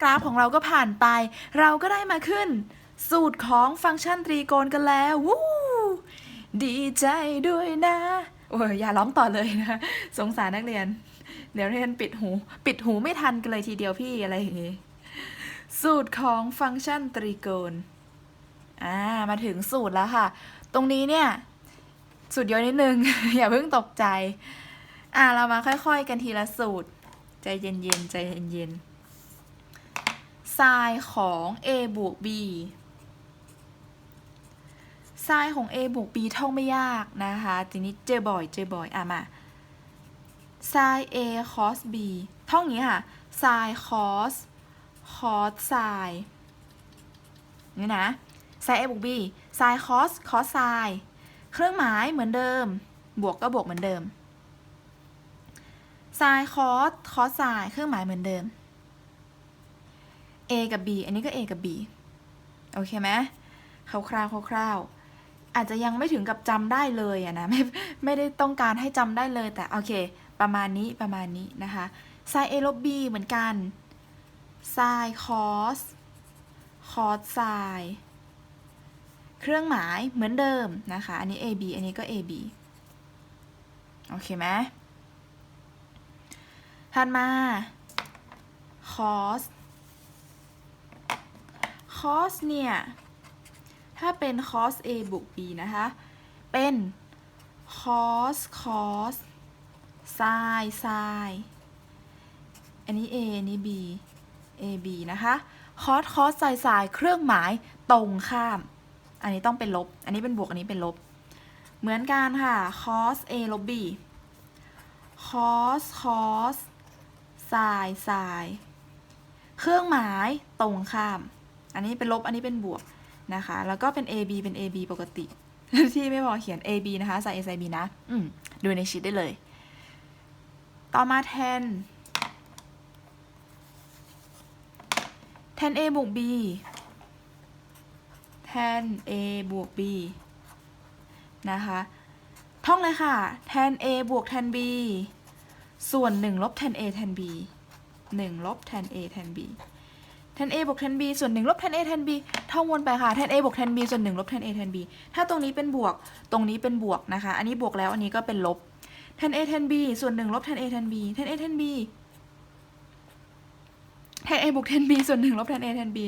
กราฟของเราก็ผ่านไป เราก็ได้มาขึ้น สูตรของฟังก์ชันตรีโกณกันแล้ววู้ดีใจด้วยนะโอ้ยอย่าร้องต่อเลยนะ สงสารนักเรียน เดี๋ยวเรียนปิดหู ปิดหูไม่ทันกันเลยทีเดียวพี่อะไรอย่างงี้ สูตรของฟังก์ชันตรีโกณอ่ามาถึงสูตรแล้วค่ะ ตรงนี้เนี่ย สูตรเยอะนิดนึง อย่าเพิ่งตกใจ อ่าเรามาค่อย ๆ กันทีละสูตร ใจเย็นๆใจเย็นๆ ไซน์ของ a บวก b ไซน์ของ a บวก b ท่องไม่ยากนะคะทีนี้เจอบ่อยเจอบ่อยอะมาไซน์ a cos b ท่องอย่างนี้ค่ะไซน์ cos cos ไซน์นี่นะไซน์ a บวก b ไซน์ cos cos ไซน์เครื่องหมายเหมือนเดิม บวกก็บวกเหมือนเดิมไซน์ cos cos ไซน์เครื่องหมายเหมือนเดิม a กับ b อันนี้ก็ a กับ b โอเคไหมคร่าวๆคร่าวๆอาจจะยังไม่ถึงกับจำได้เลยอะนะไม่ไม่ได้ต้องการให้จำได้เลยแต่โอเค ประมาณนี้ประมาณนี้นะคะ sin a ลบ b เหมือนกัน sin cos cos sin เครื่องหมายเหมือนเดิมนะคะ อันนี้ ab อันนี้ก็ ab โอเคไหมถัดมา cos cos เนี่ย ถ้าเป็น cos a บวก b นะคะ เป็น cos cos sin sin อันนี้ a อันนี้ b a b นะคะ cos cos sin sin เครื่องหมายตรงข้าม อันนี้ต้องเป็นลบ อันนี้เป็นบวก อันนี้เป็นลบ เหมือนกันค่ะ cos a ลบ b cos cos sin sin เครื่องหมายตรงข้าม อันนี้เป็นลบอันนี้เป็นบวกนะคะ แล้วก็เป็น AB เป็น AB ปกติ ที่ไม่พอเขียน AB นะคะใส่ A ใส่ B นะ อืมดูในชีตได้เลย ต่อมาแทนแทน A บวก B แทน A บวก B นะคะ ท่องเลยค่ะ แทน A บวกแทน B ส่วน 1 ลบแทน A แทน B 1 ลบแทน A แทน B แทน a บวกแทน b ส่วน1ลบแทน a แทน b ท่องวนไปค่ะแทน a บวกแทน b ส่วน1ลบแทน a แทน b ถ้าตรงนี้เป็นบวก ตรงนี้เป็นบวกนะคะ อันนี้บวกแล้วอันนี้ก็เป็นลบแทน a แทน b ส่วน1ลบแทน a แทน b แทน a แทน b แทน a บวกแทน b ส่วน1ลบแทน a แทน b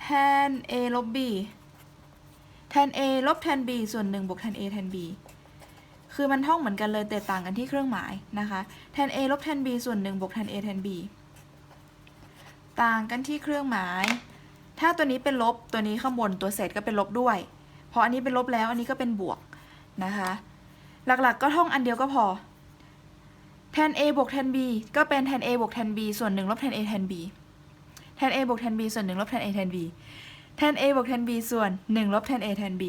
แทน a ลบ b แทน a ลบแทน b ส่วน1บวกแทน a แทน b คือมันท่องเหมือนกันเลยแต่ต่างกันที่เครื่องหมายนะคะแทน a ลบแทน b ส่วน1บวกแทน a แทน b ต่างกันที่เครื่องหมาย ถ้าตัวนี้เป็นลบตัวนี้ข้างบนตัวเศษก็เป็นลบด้วย เพราะอันนี้เป็นลบแล้วอันนี้ก็เป็นบวกนะคะ หลักๆก็ท่องอันเดียวก็พอแทน a บวกแทน b ก็เป็นแทน a บวกแทน b ส่วน1ลบแทน a แทน b แทน a บวกแทน b ส่วน1ลบแทน a แทน b แทน a บวกแทน b ส่วน1ลบแทน a แทน b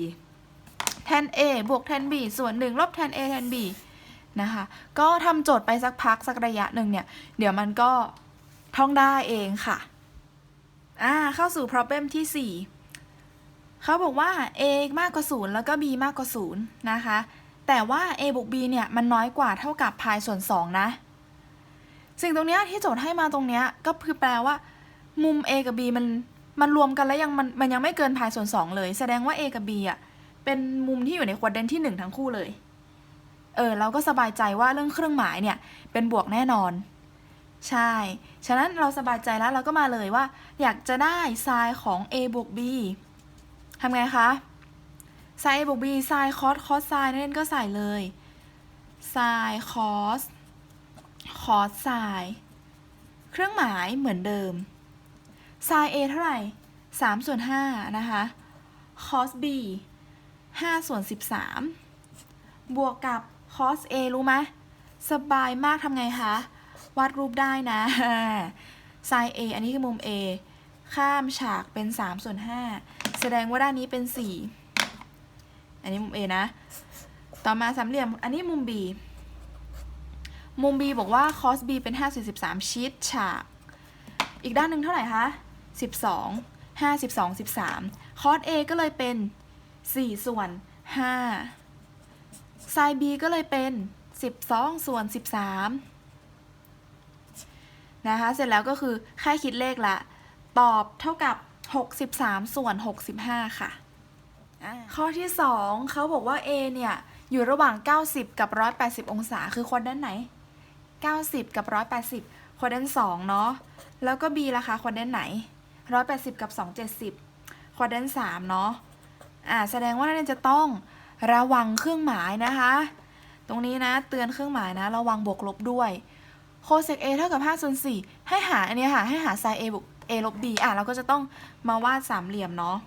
แทน a บวกแทน b ส่วน1ลบแทน a แทน b นะคะ ก็ทำโจทย์ไปสักพักสักระยะหนึ่งเนี่ย เดี๋ยวมันก็ ท่องได้เองค่ะ อ่า เข้าสู่ problem ที่ 4 เขาบอกว่า a มากกว่า 0 แล้วก็ b มากกว่า 0 นะคะ แต่ว่า a บวก b เนี่ย มันน้อยกว่าเท่ากับพายส่วน 2 นะ สิ่งตรงเนี้ยที่โจทย์ให้มาตรงเนี้ยก็คือแปลว่า มุม a กับ b มัน มันรวมกันแล้วยังมันมันยังไม่เกินพายส่วน 2 เลย แสดงว่า a กับ b อะ เป็นมุมที่อยู่ในควอดเดนที่ 1 ทั้งคู่เลย เออ เราก็สบายใจว่าเรื่องเครื่องหมายเนี่ย เป็นบวกแน่นอน ใช่ ฉะนั้นเราสบายใจแล้วเราก็มาเลยว่า อยากจะได้ไซน์ของ a บวก b ทำไงคะไซน์ a บวก b ไซน์คอสคอสไซน์นั่นก็ใส่เลยไซน์คอสคอสไซน์เครื่องหมายเหมือนเดิมไซน์ a เท่าไหร่ 3 ส่วน 5 นะคะคอส b 5 ส่วน 13 บวกกับคอส a รู้ไหมสบายมากทำไงคะ วาดรูปได้นะไซน์ a อันนี้คือมุม a ข้ามฉากเป็น3ส่วน5แสดงว่าด้านนี้เป็น 4 อันนี้มุม a นะ ต่อมาสามเหลี่ยม อันนี้มุม b มุม b บอกว่า cos b เป็น5ส่วน13ชิดฉาก อีกด้านหนึ่งเท่าไหร่คะ 12 5 12 13 cos a ก็เลยเป็น 4 ส่วน 5 sin b ก็เลยเป็น 12 ส่วน 13 นะคะ เสร็จแล้วก็คือแค่คิดเลขละ ตอบเท่ากับ 63 ส่วน 65 ค่ะ ข้อที่ 2เขาบอกว่า A เนี่ย อยู่ระหว่าง 90 กับ 180 องศา คือคนด้านไหน 90 กับ 180คนด้าน2เนาะ แล้วก็ B ล่ะคะคนด้านไหน 180 กับ 270คนด้าน3เนาะ อ่า แสดงว่านักเรียนจะต้องระวังเครื่องหมายนะคะ ตรงนี้นะเตือนเครื่องหมายนะ ระวังบวกลบด้วย โคเซก A เท่ากับ5ส่วน4ให้หาอันนี้ค่ะ ให้หาไซน์ A บวก A ลบ B อะเราก็จะต้องมาวาดสามเหลี่ยมเนาะ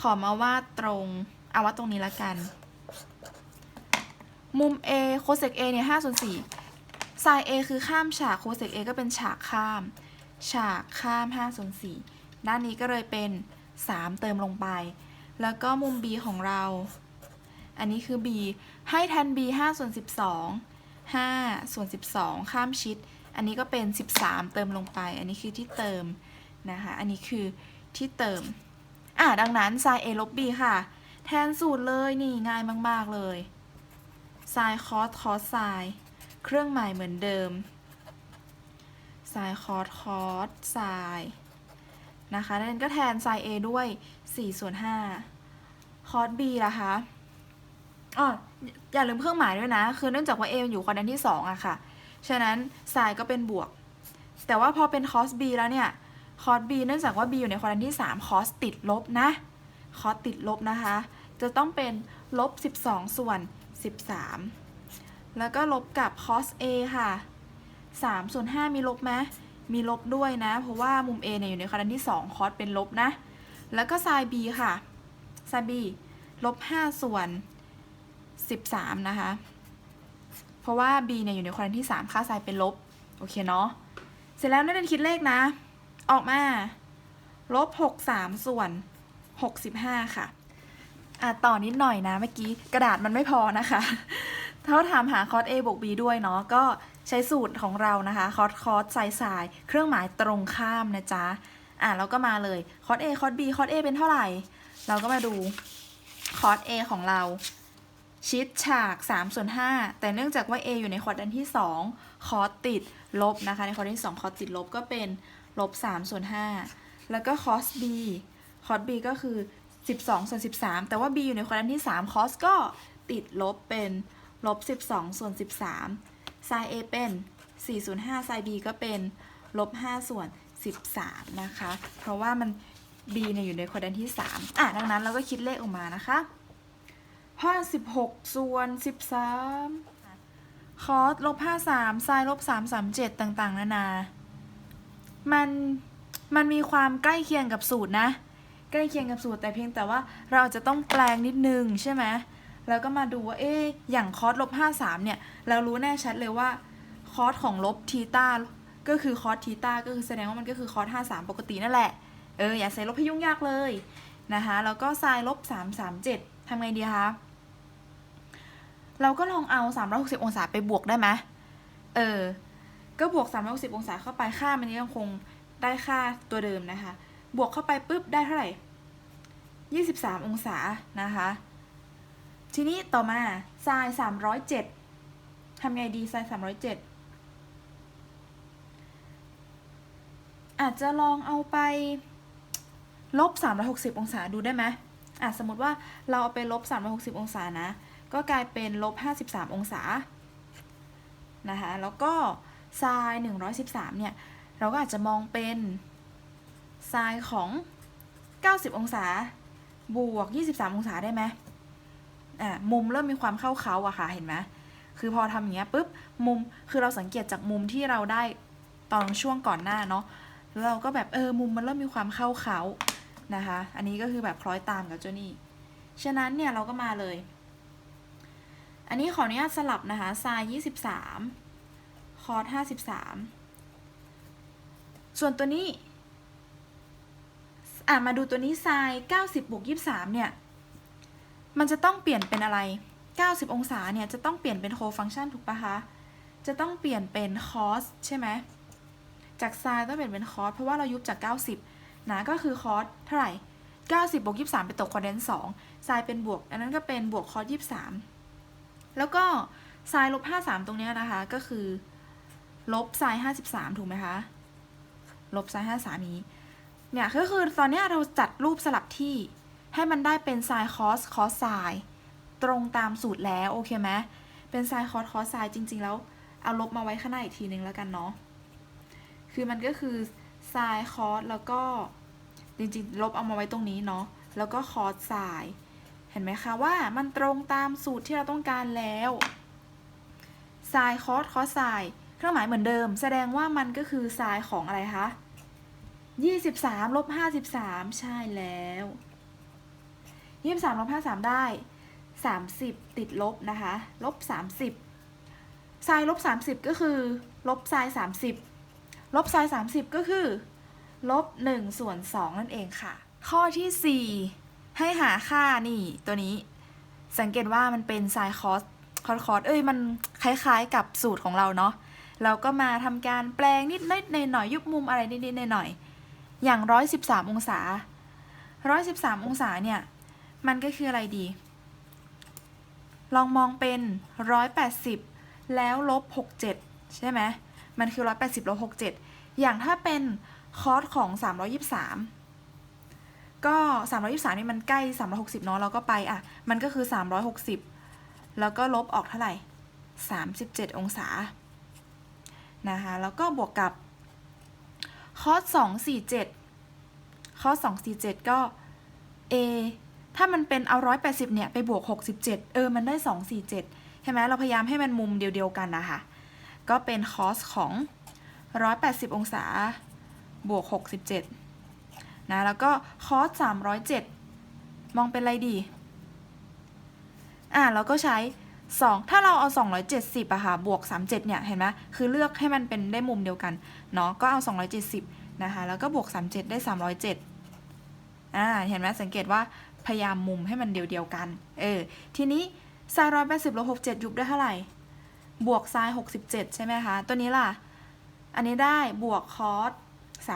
ขอมาวาดตรงเอาวาดตรงนี้ละกัน มุม A โคเซก A เนี่ย5ส่วน4ไซน์ A คือข้ามฉากโคเซก A ก็เป็นฉากข้าม ฉากข้าม5ส่วน4ด้านนี้ก็เลยเป็น 3 เติมลงไป แล้วก็มุม B ของเรา อันนี้คือ B ให้แทน B 5ส่วน12 5 ส่วน 12 ข้ามชิด อันนี้ก็เป็น 13 เติมลงไป อันนี้คือที่เติมนะคะ อันนี้คือที่เติม อะดังนั้น sin a ลบ b ค่ะ แทนสูตรเลยนี่ง่ายมาก ๆ เลย sin cos cos sin เครื่องหมายเหมือนเดิม sin cos cos sin นะคะนั่นก็แทน sin a ด้วย 4 ส่วน 5 cos b ล่ะคะ อ๋ออย่าลืมเครื่องหมายด้วยนะ คือเนื่องจากว่า a มันอยู่ควอดรันที่ 2อะค่ะ ฉะนั้น sin ก็เป็นบวก แต่ว่าพอเป็น cos b แล้วเนี่ย cos b เนื่องจากว่า b อยู่ในควอดรันที่ 3 cos ติดลบนะ cos ติดลบนะคะ จะต้องเป็นลบ 12 ส่วน 13 แล้วก็ลบกับ cos a ค่ะ3ส่วน5มีลบไหมมีลบด้วยนะ เพราะว่ามุม a เนี่ยอยู่ในควอดรันที่ 2 cos เป็นลบนะ แล้วก็ sin b ค่ะ sin b ลบ 5 ส่วน 13 นะคะ เพราะว่า b เนี่ยอยู่ในควอดรันที่ 3 ค่า sin เป็นลบ โอเคเนาะ เสร็จแล้วนักเรียนคิดเลขนะ ออกมา ลบ 63 ส่วน 65 ค่ะ อะ ต่อนิดหน่อยนะ เมื่อกี้กระดาษมันไม่พอนะคะเขาถามหาคอส A บวก B ด้วยเนาะ ก็ใช้สูตรของเรานะคะ คอส คอสไซส์ไซน์เครื่องหมายตรงข้ามนะจ๊ะ อะเราก็มาเลย คอส A คอส B คอส A เป็นเท่าไหร่ เราก็มาดูคอส A ของเรา ชิดฉาก3ส่วน5แต่เนื่องจากว่า A อยู่ในควอดรันที่ 2 คอติดลบนะคะ ในควอดรันที่ 2 คอติดลบก็เป็นลบ3ส่วน5แล้วก็คอส B คอส B ก็คือ 12ส่วน13 แต่ว่า B อยู่ในควอดรันที่ 3 คอสก็ติดลบเป็นลบ12ส่วน13ไซน์ A เป็น4ส่วน5ไซน์ B ก็เป็นลบ5ส่วน13 นะคะ เพราะว่ามัน B เนี่ยอยู่ในควอดรันที่ 3 อะ ดังนั้นเราก็คิดเลขออกมานะคะ ห้าสิบหกส่วนสิบสามคอสลบห้าสามไซน์ลบสามสามเจ็ดต่างๆ นานา มัน มันมีความใกล้เคียงกับสูตรนะ ใกล้เคียงกับสูตรแต่เพียงแต่ว่าเราจจะต้องแปลงนิดนึงใช่ไหมแล้วก็มาดูว่า เอ๊ะ อย่างคอสลบห้าสามเนี่ย เรารู้แน่ชัดเลยว่า คอสของลบทีตาก็คือคอสทีตาก็คือแสดงว่ามันก็คือคอสห้าสามปกตินั่นแหละ เออ อย่าใส่ลบให้ยุ่งยากเลยนะคะ แล้วก็ไซน์ลบสามสามเจ็ดทำไงดีคะ เราก็ลองเอา 360 องศาไปบวกได้ไหมเออ ก็บวก 360 องศาเข้าไปค่ามันยังคงได้ค่าตัวเดิมนะคะ บวกเข้าไปปุ๊บได้เท่าไหร่ 23 องศานะคะ ทีนี้ต่อมาไซน์307ทำไงดีไซน์307 อาจจะลองเอาไปลบ 360 องศาดูได้ไหมอะสมมติว่าเราเอาไปลบ 360 องศานะ ก็กลายเป็นลบ 53 องศานะคะแล้วก็ไซน์ 113 เนี่ย เราก็อาจจะมองเป็นไซน์ของ 90 องศา บวก 23 องศาได้ไหมอ่ามุมเริ่มมีความเข้าเขาอะค่ะ เห็นไหมคือพอทำอย่างเงี้ยปุ๊บ มุม คือเราสังเกตจากมุมที่เราได้ตอนช่วงก่อนหน้าเนาะแล้วเราก็แบบเออ มุมมันเริ่มมีความเข้าเขานะคะ อันนี้ก็คือแบบคล้อยตามกับเจ้านี่ ฉะนั้นเนี่ยเราก็มาเลย อันนี้ขออนุญาตสลับนะคะไซน์ยี่สิบสามคอสห้าสิบสามส่วนตัวนี้ อ่ามาดูตัวนี้ไซน์เก้าสิบบวกยี่สิบสามเนี่ย มันจะต้องเปลี่ยนเป็นอะไรเก้าสิบองศาเนี่ย จะต้องเปลี่ยนเป็นโคฟังชันถูกปะคะ จะต้องเปลี่ยนเป็นคอสใช่ไหม จากไซน์ต้องเปลี่ยนเป็นคอสเพราะว่าเรายุบจากเก้าสิบนะ ก็คือคอสเท่าไหร่เก้าสิบบวกยี่สิบสามไปตกคอดเรนต์สองไซน์เป็นบวก อันนั้นก็เป็นบวกคอสยี่สิบสาม แล้วก็ไซน์ลบห้าสามตรงเนี้ยนะคะ ก็คือลบไซน์ห้าสิบสามถูกไหมคะ ลบไซน์ห้าสามนี้ เนี่ยก็คือตอนเนี้ยเราจัดรูปสลับที่ให้มันได้เป็นไซน์คอสคอสไซน์ตรงตามสูตรแล้วโอเคไหมเป็นไซน์คอสคอสไซน์จริง ๆ แล้วเอาลบมาไว้ข้างหน้าอีกทีนึงแล้วกันเนาะ คือมันก็คือไซน์คอสแล้วก็จริงๆ ลบเอามาไว้ตรงนี้เนาะ แล้วก็คอสไซน์ เห็นไหมคะว่ามันตรงตามสูตรที่เราต้องการแล้วไซน์คอสคอสไซน์เครื่องหมายเหมือนเดิม แสดงว่ามันก็คือไซน์ของอะไรคะ23ลบ53 ใช่แล้ว23ลบ53 ได้ 30 ติดลบนะคะลบ30ไซน์ลบ30 ก็คือลบไซน์30 ลบไซน์30 ก็คือลบ1ส่วน2นั่นเองค่ะ ข้อที่ 4 ให้หาค่านี่ตัวนี้ สังเกตว่ามันเป็นไซน์คอสคอสคอสเอ้ยมันคล้ายๆกับสูตรของเราเนาะเราก็มาทำการแปลงนิดนิดหน่อยยุบมุมอะไรนิดนิดๆหน่อยๆอย่าง113องศา113องศาเนี่ย มันก็คืออะไรดี ลองมองเป็น180แล้วลบ67ใช่ไหมมันคือ180ลบ67อย่างถ้าเป็นคอสของ323 ก็323นี่มันใกล้ 360เนาะเราก็ไปอะ มันก็คือ 360 แล้วก็ลบออกเท่าไหร่ 37 องศา นะคะ แล้วก็บวกกับคอส247คอส247 ก็ a ถ้ามันเป็นเอา 180 เนี่ย ไปบวก 67 เออ มันได้ 247 ใช่ไหม เราพยายามให้มันมุมเดียวๆกันนะคะ ก็เป็นคอสของ 180 องศา บวก 67 นะแล้วก็คอส307มองเป็นอะไรดี อ่าเราก็ใช้ 2 ถ้าเราเอา 270อะค่ะบวก 37 เนี่ย เห็นไหมคือเลือกให้มันเป็นได้มุมเดียวกันเนาะก็เอา 270 นะคะ แล้วก็บวก 37 ได้ 307อ่าเห็นไหมสังเกตว่าพยายามมุมให้มันเดียวๆกัน เออ ทีนี้ไซน์180ลบ67ยุบได้เท่าไหร่ บวกไซน์67ใช่ไหมคะ ตัวนี้ล่ะ อันนี้ได้บวกคอส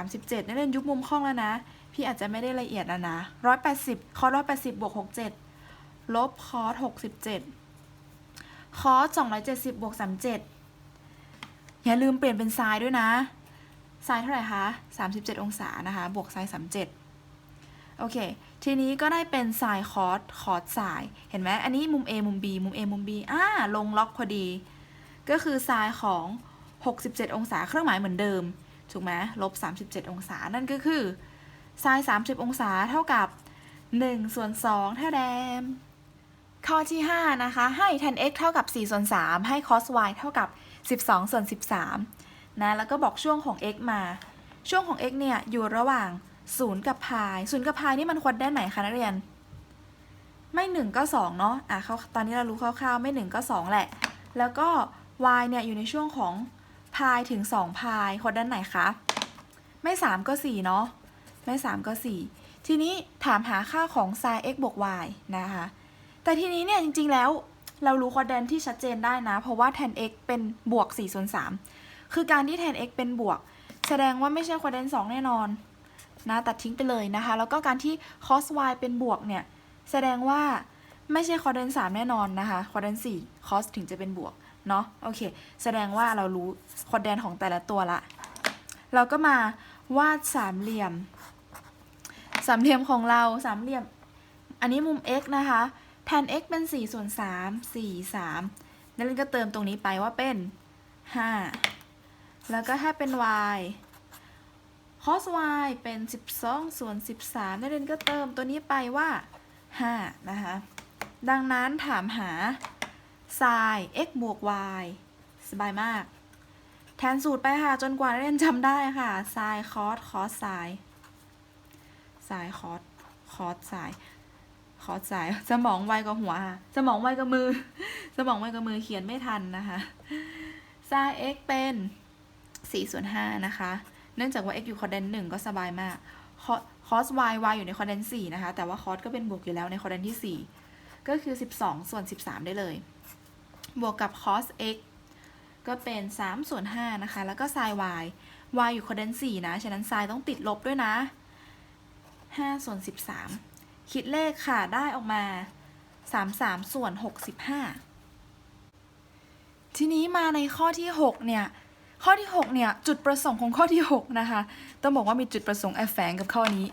37นักเรียนยุบมุมคล่องแล้วนะ พี่อาจจะไม่ได้ละเอียดนะนะ180คอส180บบวก67ลบคอส67คอส270บบวก37อย่าลืมเปลี่ยนเป็นไซน์ด้วยนะไซน์เท่าไหร่คะ37องศานะคะ บวกไซน์37โอเค ทีนี้ก็ได้เป็นไซน์คอสคอสไซน์เห็นไหมอันนี้มุม A มุม B มุม A มุม B อ่าลงล็อกพอดี ก็คือไซน์ของ 67 องศาเครื่องหมายเหมือนเดิม ถูกไหมลบ 37 องศา นั่นก็คือ ไซน์30 องศาเท่ากับ 1 ส่วน2ท่าแดม ข้อที่ 5 นะคะ ให้ tan x เท่ากับ 4 ส่วน 3 ให้ cos y เท่ากับ 12 ส่วน 13 นะ แล้วก็บอกช่วงของ x มา ช่วงของ x เนี่ย อยู่ระหว่าง 0 กับพาย0กับพายนี่มันควรด้านไหนคะนักเรียน ไม่ 1 ก็ 2 เนาะอะเขาตอนนี้เรารู้คร่าวๆ ไม่ 1 ก็ 2 แหละ แล้วก็ y เนี่ย อยู่ในช่วงของพายถึง2พายควรด้านไหนคะ ไม่ 3 ก็ 4 เนาะ ไม่3ก็ 4 ทีนี้ถามหาค่าของ sin x บวก y นะคะ แต่ทีนี้เนี่ยจริงๆแล้วเรารู้ควอดแดนที่ชัดเจนได้นะ เพราะว่า tan x เป็นบวก4ส่วน3คือการที่ tan x เป็นบวก แสดงว่าไม่ใช่ควอดแดน2แน่นอนนะตัดทิ้งไปเลยนะคะ แล้วก็การที่ cos y เป็นบวกเนี่ย แสดงว่าไม่ใช่ควอดแดน3แน่นอนนะคะควอดแดน4 cos ถึงจะเป็นบวกเนาะโอเค แสดงว่าเรารู้ควอดแดนของแต่ละตัวละ เราก็มาวาดสามเหลี่ยม สามเหลี่ยมของเราสามเหลี่ยม อันนี้มุม x นะคะ tan x เป็น4ส่วน3 4 3นั่นก็เติมตรงนี้ไปว่าเป็น 5 แล้วก็ถ้าเป็น y cos y เป็น 12 ส่วน 13นักเรียนก็เติมตัวนี้ไปว่า 5 นะคะ ดังนั้นถามหา sin x บวก y สบายมาก แทนสูตรไปค่ะ จนกว่านักเรียนจำได้ค่ะ sin cos cos sin sin cos cos sin คอสายสมองไวกว่าหัวค่ะสมองไวกว่ามือ สมองไวกว่ามือเขียนไม่ทันนะคะซา x เป็น4ส่วน5นะคะ เนื่องจากว่า x อยู่คอร์เดน1ก็สบายมากคอส y y อยู่ในคอร์เดน4นะคะ แต่ว่าคอสก็เป็นบวกอยู่แล้วในคอร์เดนที่ 4 ก็คือ 12 ส่วน 13 ได้เลย บวกกับ cos x ก็เป็น 3 ส่วน5นะคะ แล้วก็ sin y y อยู่คอร์เดน4นะ ฉะนั้น sin ต้องติดลบด้วยนะ 5ส่วน13 คิดเลขค่ะได้ออกมา 33 ส่วน 65 ทีนี้มาในข้อที่ 6 เนี่ย ข้อที่ 6 เนี่ย จุดประสงค์ของข้อที่ 6 นะคะ ต้องบอกว่ามีจุดประสงค์แอบแฝงกับข้อนี้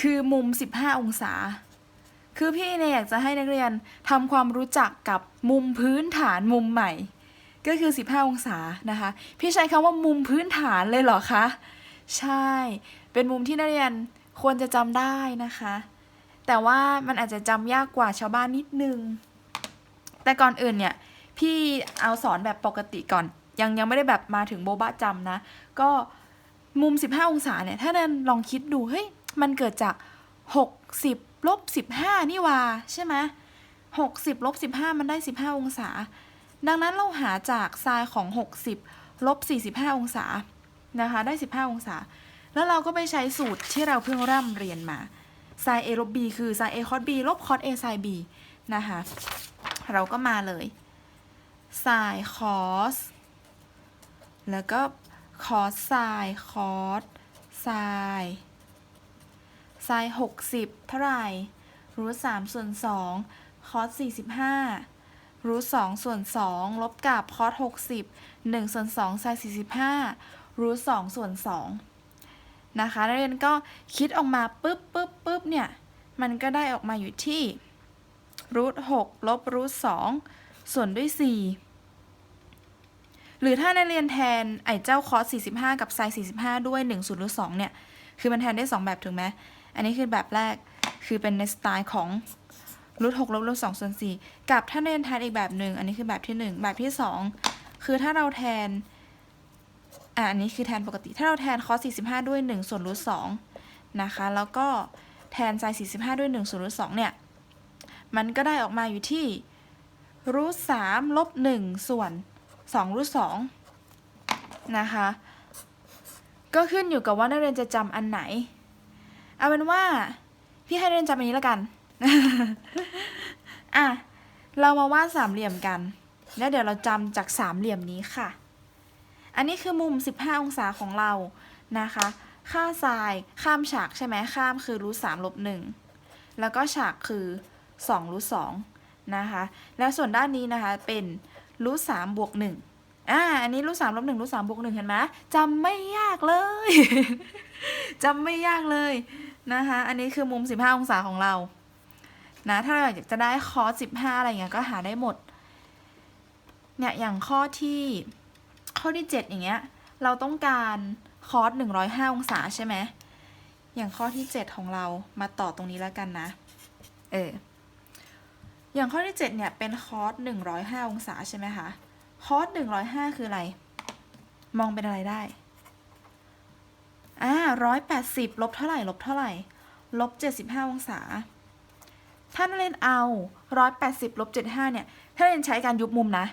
คือมุม 15 องศา คือพี่เนี่ยอยากจะให้นักเรียนทำความรู้จักกับมุมพื้นฐานมุมใหม่ ก็คือ 15 องศานะคะ พี่ใช้คำว่ามุมพื้นฐานเลยเหรอคะ ใช่ เป็นมุมที่นักเรียน ควรจะจำได้นะคะ แต่ว่ามันอาจจะจำยากกว่าชาวบ้านนิดนึง แต่ก่อนอื่นเนี่ย พี่เอาสอนแบบปกติก่อน ยังยังไม่ได้แบบมาถึงโบบะจำนะ ก็มุม 15 องศาเนี่ย ถ้าเดินลองคิดดู เฮ้ย มันเกิดจาก 60ลบ15 นี่ว่าใช่ไหม60ลบ15 มันได้ 15 องศา ดังนั้นเราหาจากไซน์ของ 60ลบ45 องศานะคะ ได้ 15 องศา แล้วเราก็ไปใช้สูตรที่เราเพิ่งร่ำเรียนมาไซน์ a ลบ b คือไซน์ a คอส b ลบคอส a ไซน์ b นะคะ เราก็มาเลยไซคอสแล้วก็คอสไซคอสไซไซหกสิบเท่าไหร่รูทสามส่วนสองคอสสี่สิบห้ารูทสองส่วนสองลบกับคอสหกสิบหนึ่งส่วนสองไซสี่สิบห้ารูทสองส่วนสอง นะคะนักเรียนก็คิดออกมาปุ๊บปุ๊บปุ๊บเนี่ย มันก็ได้ออกมาอยู่ที่รูทหกลบรูทสองส่วนด้วยสี่หรือถ้านักเรียนแทนไอ้เจ้าคอส45 กับไซน์45 ด้วย1ส่วนรูท2เนี่ย คือมันแทนได้ 2 แบบถูกไหม อันนี้คือแบบแรกคือเป็นในสไตล์ของรูท6ลบรูท2ส่วน4กับถ้านักเรียนแทนอีกแบบหนึ่งอันนี้คือแบบที่ 1 แบบที่ 2 คือถ้าเราแทน อะอันนี้คือแทนปกติ ถ้าเราแทนคอส45 ด้วย 1 ส่วนรูท2นะคะ แล้วก็แทนไซน์45 ด้วย 1 ส่วนรูท2เนี่ย มันก็ได้ออกมาอยู่ที่รูท3ลบ1ส่วน2รูท2นะคะ ก็ขึ้นอยู่กับว่านักเรียนจะจำอันไหน เอาเป็นว่า พี่ให้นักเรียนจำอันนี้แล้วกัน อะ เรามาวาดสามเหลี่ยมกัน แล้วเดี๋ยวเราจำจากสามเหลี่ยมนี้ค่ะ อันนี้คือมุม 15 องศาของเรานะคะ ค่าไซน์ข้ามฉากใช่ไหมข้ามคือรูท3ลบ1แล้วก็ฉากคือ2รูท2นะคะแล้วส่วนด้านนี้นะคะเป็นรูท3บวก1อ่าอันนี้รูท3ลบ1รูท3บวก1เห็นไหมจำไม่ยากเลย จำไม่ยากเลยนะคะอันนี้คือมุม 15 องศาของเรานะถ้าเราอยากจะได้คอส15อะไรเงี้ยก็หาได้หมดเนี่ยอย่างข้อที่ ข้อที่ 7 อย่างเงี้ย เราต้องการคอส105 องศาใช่ไหม อย่างข้อที่ 7 ของเรามาต่อตรงนี้แล้วกันนะ เออ อย่างข้อที่ 7 เนี่ยเป็นคอส105 องศาใช่ไหมคะ คอส105 คืออะไร มองเป็นอะไรได้ อ่า180 ลบเท่าไหร่ ลบเท่าไหร่ ลบ 75 องศา ถ้านักเรียนเอา 180 ลบ 75 เนี่ย ถ้าเรียนใช้การยุบมุมนะ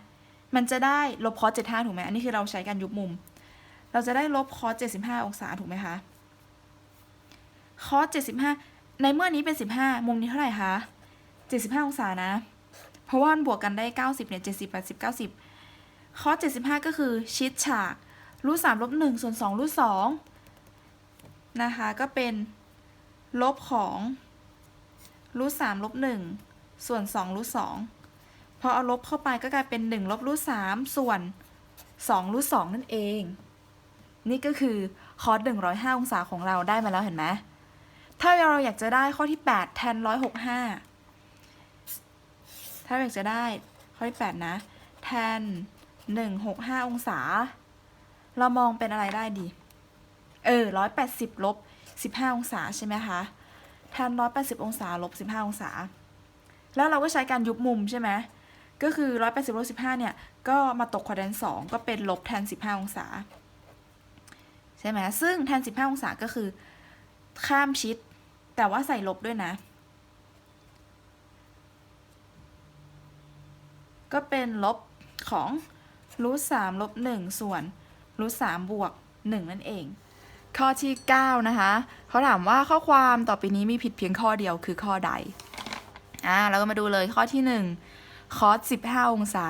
มันจะได้ลบคอสเจ็ดห้าถูกไหมอันนี้คือเราใช้การยุบมุม เราจะได้ลบคอสเจ็ดสิบห้าองศาถูกไหมคะคอสเจ็ดสิบห้าในเมื่อนี้เป็นสิบห้ามุมนี้เท่าไหร่คะเจ็ดสิบห้าองศานะ เพราะว่ามันบวกกันได้เก้าสิบเนี่ยเจ็ดสิบแปดสิบเก้าสิบคอสเจ็ดสิบห้าก็คือชิดฉากรูทสามลบหนึ่งส่วนสองรูทสองนะคะก็เป็นลบของรูทสามลบหนึ่งส่วนสองรูทสอง พอเอาลบเข้าไปก็กลายเป็น1ลบรูท3ส่วน2รูท2นั่นเอง นี่ก็คือคอส105 องศาของเราได้มาแล้วเห็นไหมถ้าเราอยากจะได้ข้อที่ 8 แทน 165 ถ้าอยากจะได้ข้อที่ 8 นะ แทน 165 องศา เรามองเป็นอะไรได้ดี เออ 180 ลบ 15 องศาใช่ไหมคะ แทน 180 องศา ลบ 15 องศา แล้วเราก็ใช้การยุบมุมใช่ไหม ก็คือ 180ลบ15 เนี่ย ก็มาตกควอดแดน2ก็เป็นลบแทน 15 องศา ใช่ไหม ซึ่งแทน 15 องศาก็คือ ข้ามชิด แต่ว่าใส่ลบด้วยนะ ก็เป็นลบของรูทสามลบหนึ่งส่วนรูทสามบวกหนึ่งนั่นเอง ข้อที่ 9 นะคะเขาถามว่าข้อความต่อไปนี้มีผิดเพียงข้อเดียวคือข้อใดอ่าเราก็มาดูเลยข้อที่ 1 คอส15 องศา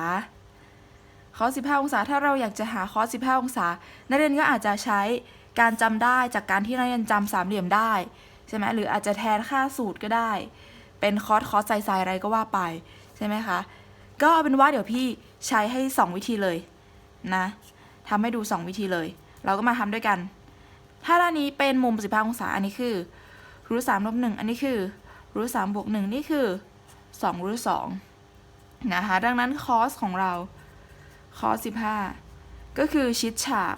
คอส15 องศา ถ้าเราอยากจะหาคอส15 องศา นักเรียนก็อาจจะใช้การจำได้จากการที่นักเรียนจำสามเหลี่ยมได้ใช่ไหมหรืออาจจะแทนค่าสูตรก็ได้ เป็นคอสคอสไซไซอะไรก็ว่าไปใช่ไหมคะ ก็เอาเป็นว่าเดี๋ยวพี่ใช้ให้ 2 วิธีเลยนะทำให้ดู 2 วิธีเลย เราก็มาทำด้วยกัน ถ้าด้านนี้เป็นมุม15องศา อันนี้คือรูทสามลบหนึ่งอันนี้คือรูทสามบวกหนึ่งนี่คือ2รูทสอง นะคะดังนั้นคอสของเราคอส15ก็คือชิดฉาก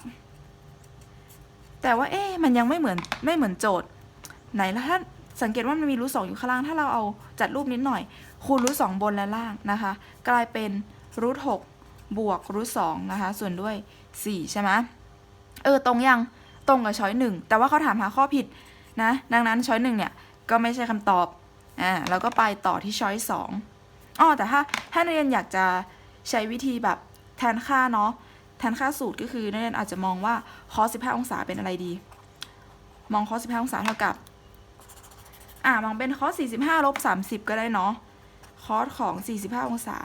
แต่ว่าเอ๊ะมันยังไม่เหมือนไม่เหมือนโจทย์ ไหนแล้วถ้าสังเกตว่ามันมีรูทสองอยู่ข้างล่าง ถ้าเราเอาจัดรูปนิดหน่อย คูณรูทสองบนและล่างนะคะ กลายเป็นรูทหกบวกรูทสองนะคะ ส่วนด้วยสี่ใช่ไหมเออตรงยังตรงกับช้อยหนึ่งแต่ว่าเขาถามหาข้อผิดนะ ดังนั้นช้อยหนึ่งเนี่ย ก็ไม่ใช่คำตอบอ่าเราก็ไปต่อที่ช้อยสอง อ๋อแต่ถ้าถ้านักเรียนอยากจะใช้วิธีแบบแทนค่าเนาะแทนค่าสูตรก็คือนักเรียนอาจจะมองว่าคอ15 องศาเป็นอะไรดี มองคอ15 องศาเท่ากับอ่ามองเป็นคอส45ลบ30 ก็ได้เนาะคอสของ 45 องศา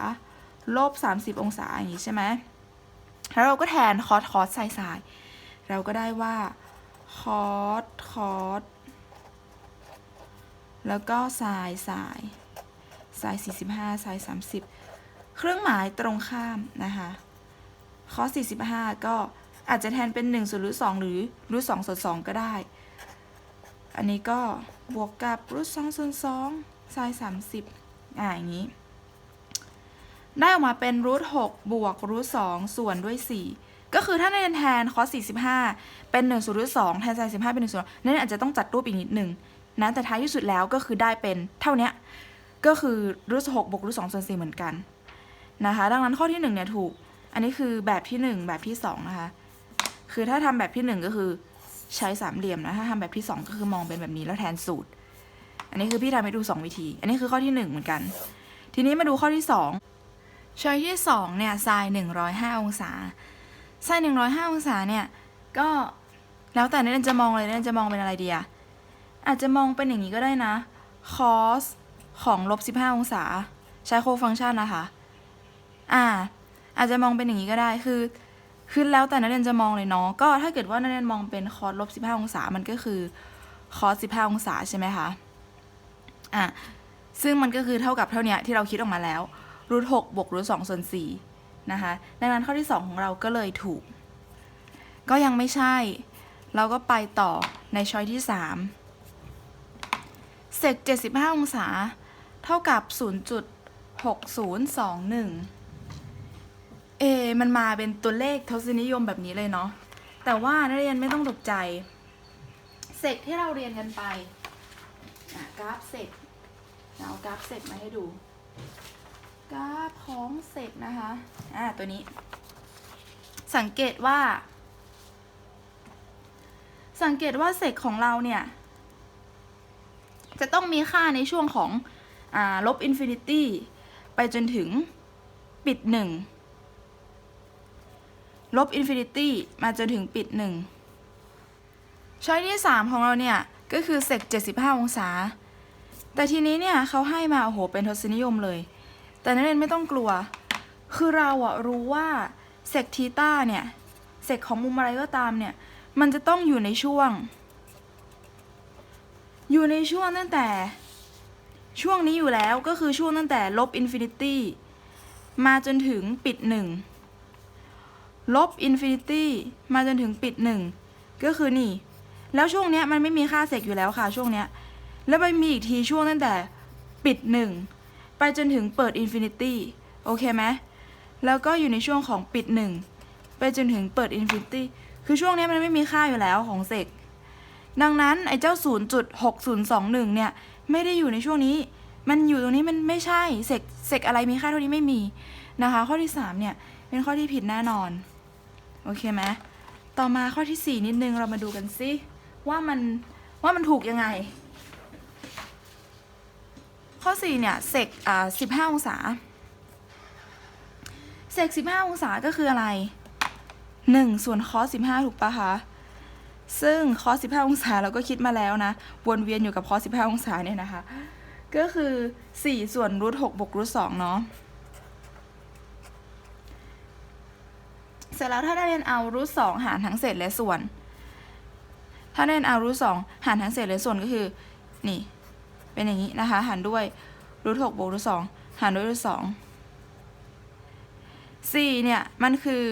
ลบ30 องศาอย่างนี้ใช่ไหมแล้วเราก็แทนคอสคอสไซน์ไซเราก็ได้ว่าคอสคอสแล้วก็ไซน์ไซ น์ไซน์45ไซน์30 เครื่องหมายตรงข้ามนะคะคอส45 ก็อาจจะแทนเป็น1ส่วนรูท2หรือรูท2ส่วน2ก็ได้ อันนี้ก็บวกกับรูท2ส่วน2ไซน์30อ่าอย่างนี้ ได้ออกมาเป็นรูท6บวกรูท2ส่วนด้วย 4ก็คือถ้าในแทนคอส45 เป็น1ส่วนรูท2แทนไซน์15 เป็น1ส่วนนั่นอาจจะต้องจัดรูปอีกนิดหนึ่งนะแต่ท้ายที่สุดแล้วก็คือได้เป็นเท่านี้ ก็คือรูท6บวกรูท2ส่วน4เหมือนกันนะคะ ดังนั้นข้อที่1เนี่ยถูก อันนี้คือแบบที่1แบบที่2นะคะ คือถ้าทำแบบที่1ก็คือใช้สามเหลี่ยมนะ ถ้าทำแบบที่2ก็คือมองเป็นแบบนี้แล้วแทนสูตร อันนี้คือพี่ทำให้ดู2วิธี อันนี้คือข้อที่1เหมือนกัน ทีนี้มาดูข้อที่2ช้อยที่2เนี่ยไซน์105อยห้าองศาไซน์105อยห้าองศาเนี่ยก็แล้วแต่นักเรียนจะมองเลยนักเรียนจะมองเป็นอะไรดีอะอาจจะมองเป็นอย่างนี้ก็ได้นะคอส ของลบ15 องศา ใช้โคฟังชันนะคะ อ่า อาจจะมองเป็นอย่างนี้ก็ได้คือคือแล้วแต่นักเรียนจะมองเลยเนาะก็ถ้าเกิดว่านักเรียนมองเป็นคอสลบ15 องศา มันก็คือคอส15 องศาใช่ไหมคะอะซึ่งมันก็คือเท่ากับเท่านี้ที่เราคิดออกมาแล้วรูทหกบวกรูทสองส่วนสี่นะคะดังนั้นข้อที่ 2 ของเราก็เลยถูก ก็ยังไม่ใช่ เราก็ไปต่อในช้อยที่ 3เศษ75 องศา เท่ากับ 0.6021 เอ มันมาเป็นตัวเลขทศนิยมแบบนี้เลยเนาะ แต่ว่านักเรียนไม่ต้องตกใจเศษที่เราเรียนกันไปกราฟเศษเอากราฟเศษมาให้ดู กราฟของเศษนะคะ อ่า ตัวนี้ สังเกตว่า สังเกตว่าเศษของเราเนี่ย จะต้องมีค่าในช่วงของ ลบอินฟินิตี้ไปจนถึงปิดหนึ่งลบอินฟินิตี้มาจนถึงปิดหนึ่งช้อยที่ 3 ของเราเนี่ย ก็คือเซก75 องศา แต่ทีนี้เนี่ยเขาให้มา โอ้โห เป็นทศนิยมเลย แต่นักเรียนไม่ต้องกลัว คือเราอะรู้ว่าเซกทีต้าเนี่ย เซกของมุมอะไรก็ตามเนี่ย มันจะต้องอยู่ในช่วง อยู่ในช่วงตั้งแต่ ช่วงนี้อยู่แล้วก็คือช่วงตั้งแต่ลบอินฟินิตี้มาจนถึงปิดหนึ่งลบอินฟินิตี้มาจนถึงปิดหนึ่งก็คือนี่ แล้วช่วงเนี้ยมันไม่มีค่าเสกอยู่แล้วค่ะช่วงเนี้ยแล้วมันมีอีกทีช่วงตั้งแต่ปิดหนึ่งไปจนถึงเปิดอินฟินิตี้โอเคไหมแล้วก็อยู่ในช่วงของปิดหนึ่งไปจนถึงเปิดอินฟินิตี้คือช่วงเนี้ยมันไม่มีค่าอยู่แล้วของเสกดังนั้นไอ้เจ้า 0.6021 เนี่ย ไม่ได้อยู่ในช่วงนี้ มันอยู่ตรงนี้มันไม่ใช่เสกเสกอะไรมีค่าเท่านี้ไม่มีนะคะ ข้อที่3เนี่ยเป็นข้อที่ผิดแน่นอน โอเคไหมต่อมาข้อที่ 4 นิดนึงเรามาดูกันซิว่ามันว่ามันถูกยังไง ข้อ 4 เนี่ยเสกอ่า15องศาเสก15องศาก็คืออะไร 1 ส่วนคอส15ถูกปะคะ ซึ่งคอส15 องศาเราก็คิดมาแล้วนะ วนเวียนอยู่กับคอส15 องศาเนี่ยนะคะ ก็คือ 4 ส่วนรูท6บวกรูท2เนาะเสร็จแล้วถ้าได้เรียนเอารูท2หารทั้งเศษและส่วน ถ้าได้เรียนเอารูท2หารทั้งเศษและส่วนก็คือ นี่ เป็นอย่างนี้นะคะ หารด้วยรูท6บวกรูท2หารด้วยรูท2 4เนี่ย มันคือ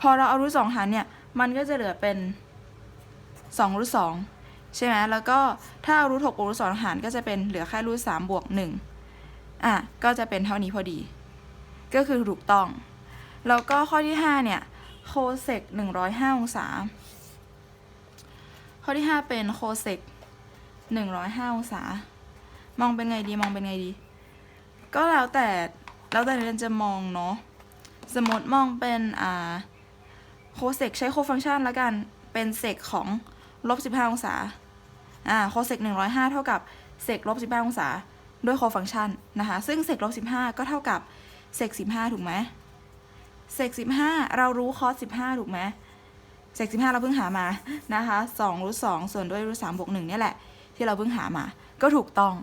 พอเราเอารูทสองหารเนี่ย มันก็จะเหลือเป็นสองรูทสองใช่ไหมแล้วก็ถ้าเอารูทหกบวกรูทสองหารก็จะเป็นเหลือแค่รูทสามบวกหนึ่งอะก็จะเป็นเท่านี้พอดี ก็คือถูกต้อง แล้วก็ข้อที่ห้าเนี่ยโคเซกหนึ่งร้อยห้าองศา ข้อที่ห้าเป็นโคเซกหนึ่งร้อยห้าองศา มองเป็นไงดีมองเป็นไงดี ก็แล้วแต่แล้วแต่เรียนจะมองเนาะสมมติมองเป็นอ่า โคเซกใช้โคฟังก์ชันแล้วกัน เป็นเซกของลบ15 องศา อ่า โคเซก105 เท่ากับเซกลบ15 องศา ด้วยโคฟังก์ชันนะคะ ซึ่งเซกลบ15 ก็เท่ากับเซก15 ถูกไหมเซก15 เรารู้คอส15 ถูกไหมเซก15 เราเพิ่งหามานะคะ2รูท2ส่วนด้วยรูท3บวก1เนี่ยแหละ ที่เราเพิ่งหามา ก็ถูกต้อง